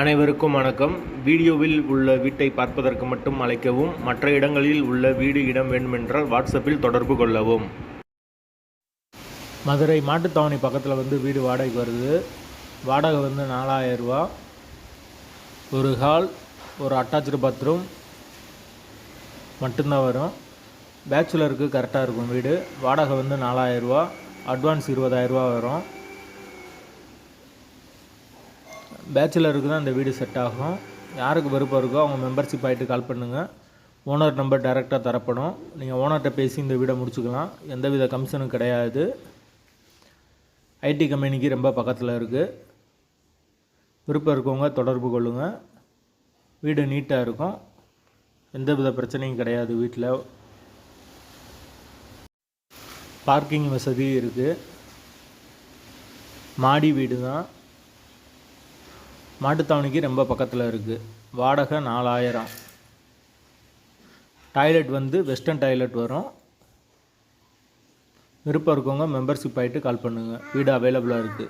அனைவருக்கும் வணக்கம். வீடியோவில் உள்ள வீட்டை பார்ப்பதற்கு மட்டும் அழைக்கவும் மற்ற இடங்களில் உள்ள வீடு இடம் வேண்டுமென்றால் வாட்ஸ்அப்பில் தொடர்பு கொள்ளவும். மதுரை மாட்டுத்தாவணி பக்கத்தில் வந்து வீடு வாடகைக்கு வருது. வாடகை வந்து நாலாயிரரூபா ஒரு ஹால் ஒரு அட்டாச்சு பாத்ரூம் மட்டும்தான் வரும். பேச்சுலருக்கு கரெக்டாக இருக்கும் வீடு. வாடகை வந்து நாலாயிரரூபா அட்வான்ஸ் இருபதாயிரரூபா வரும். பேச்சுலருக்கு தான் இந்த வீடு செட் ஆகும். யாருக்கு விருப்பம் இருக்கோ அவங்க மெம்பர்ஷிப் ஆகிட்டு கால் பண்ணுங்கள் ஓனர் நம்பர் டைரெக்டாக தரப்படும். நீங்கள் ஓனர்கிட்ட பேசி இந்த வீடை முடிச்சுக்கலாம். எந்தவித கமிஷனும் கிடையாது. ஐடி கம்பெனிக்கு ரொம்ப பக்கத்தில் இருக்குது விருப்பம் இருக்கவங்க தொடர்பு கொள்ளுங்கள் வீடு நீட்டாக இருக்கும். எந்தவித பிரச்சனையும் கிடையாது வீட்டில் பார்க்கிங் வசதி இருக்குது மாடி வீடு தான் மாட்டுத்தாவணிக்கு ரொம்ப பக்கத்தில் இருக்குது வாடகை நாலாயிரம். டாய்லெட் வந்து வெஸ்டர்ன் டாய்லெட் வரும். விருப்பம் இருக்கவங்க மெம்பர்ஷிப் ஆகிட்டு கால் பண்ணுங்கள் வீடு அவைலபிளாக இருக்குது